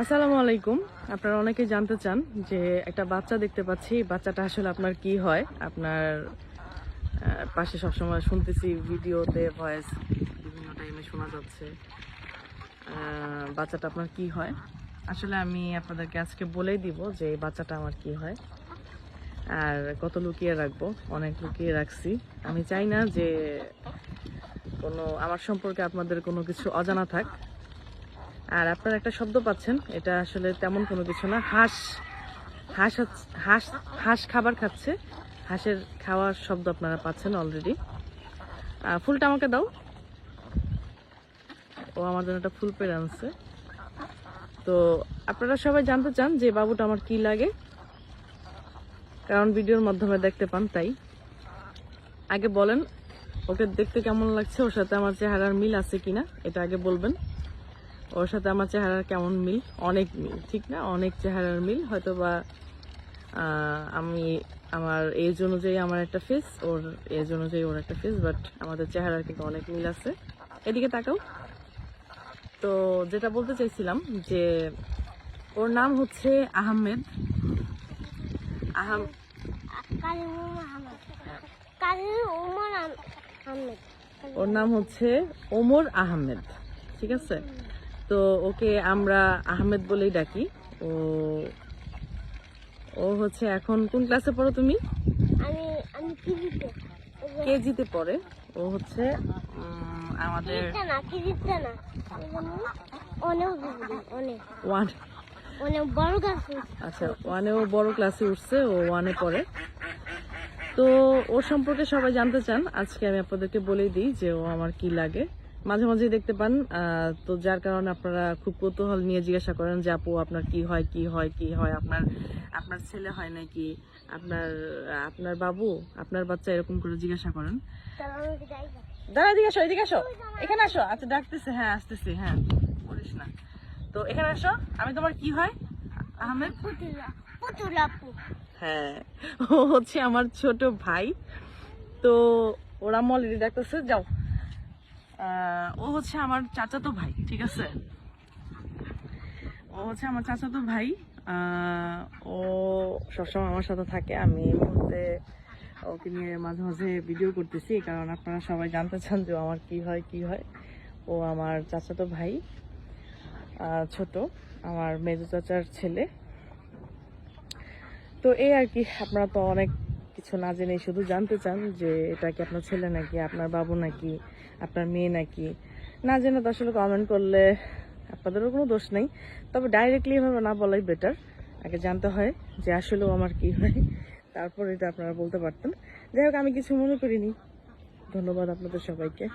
আসসালামু আলাইকুম। আপনারা অনেকে জানতে চান যে একটা বাচ্চা দেখতে পাচ্ছি, বাচ্চাটা আসলে আপনার কি হয়? আপনার পাশে সবসময় শুনতেছি ভিডিওতে ভয়েস বিভিন্ন টাইমে শোনা যাচ্ছে। বাচ্চাটা আপনার কি হয়? আসলে আমি আপনাদেরকে আজকে বলেই দিব যে এই বাচ্চাটা আমার কি হয়। আর কত লুকিয়ে রাখব? অনেক লুকিয়ে রাখছি। আমি চাই না যে কোনো, আমার সম্পর্কে আপনাদের কোনো কিছু অজানা থাক। আর আপনারা একটা শব্দ পাচ্ছেন, এটা আসলে তেমন কোনো কিছু না। হাঁস হাঁস হাঁস হাঁস খাবার খাচ্ছে। হাঁসের খাওয়ার শব্দ আপনারা পাচ্ছেন অলরেডি ফুলটা আমাকে দাও। ও আমার জন্য একটা ফুল পেরে আনছে। তো আপনারা সবাই জানতে চান যে বাবুটা আমার কি লাগে। কারণ ভিডিওর মাধ্যমে দেখতে পান, তাই। আগে বলেন, ওকে দেখতে কেমন লাগছে? ওর সাথে আমার চেহারার মিল আছে কিনা, এটা আগে বলবেন। ওর সাথে আমার চেহারার কেমন মিল? অনেক মিল ঠিক না? অনেক চেহারার মিল। হয়তো বা আমি আমার এজ অনুযায়ী আমার একটা ফেস ওর এজ অনুযায়ী ওর একটা ফেস বাট আমাদের চেহারার কিন্তু অনেক মিল আছে। এদিকে তাকাও। তো যেটা বলতে চাইছিলাম যে ওর নাম হচ্ছে আহমেদ। আহম ওর নাম হচ্ছে ওমর আহমেদ ঠিক আছে? তো ওকে আমরা আহমেদ বলেই ডাকি। ও ও হচ্ছে এখন কোন ক্লাসে পড়ো তুমি? আমি আমি কিজিতে কেজিতে পড়ে। ও হচ্ছে আমাদের না কিজিতে না। অনেক অনেক। ওয়ান অনেক বড় গাছ আচ্ছা ওয়ানে ও বড় ক্লাসে উঠছে ও ওয়ানে পড়ে। তো ওর সম্পর্কে সবাই জানতে চান আজকে আমি আপনাদেরকে বলেই দিই যে ও আমার কি লাগে। মাঝে মাঝে দেখতে পান। তো যার কারণে আপনারা খুব কৌতূহল নিয়ে জিজ্ঞাসা করেন যে আপু আপনার কি হয় কি হয় কি হয়? আপনার আপনার ছেলে হয় নাকি? আপনার আপনার বাবু আপনার বাচ্চা? এরকম করে জিজ্ঞাসা করেন। দাঁড়া এদিকে আসো এদিকে আসো। এখানে আসো। আচ্ছা ডাকতেছে হ্যাঁ আসতেছি হ্যাঁ। বলিস না। তো এখানে আসো। আমি তোমার কি হয়? আহমেদ? হ্যাঁ ও হচ্ছে আমার ছোট ভাই। তো ওরা অলরেডি ডাকতেছে যাও। ও হচ্ছে আমার চাচাতো ভাই, ঠিক আছে? ও হচ্ছে আমার চাচাতো ভাই। ও সবসময় আমার সাথে থাকে। আমি এই মুহূর্তে ওকে নিয়ে মাঝে মাঝে ভিডিও করতেছি কারণ আপনারা সবাই জানতে চান যে আমার কি হয় কি হয়। ও আমার চাচাতো ভাই ছোট, আমার মেজো চাচার ছেলে। তো এই আর কি, আপনারা তো অনেক কিছু না জেনে শুধু জানতে চান যে এটা কি আপনার ছেলে নাকি, আপনার বাবু নাকি, আপনার মেয়ে নাকি? না জেনে তো আসলে কমেন্ট করলে আপনাদেরও কোনো দোষ নেই। তবে ডাইরেক্টলি এভাবে না বলাই বেটার আগে জানতে হয় যে আসলেও আমার কি হয়, তারপর এটা আপনারা বলতে পারতেন। যাই হোক, আমি কিছু মনে করিনি। ধন্যবাদ আপনাদের সবাইকে।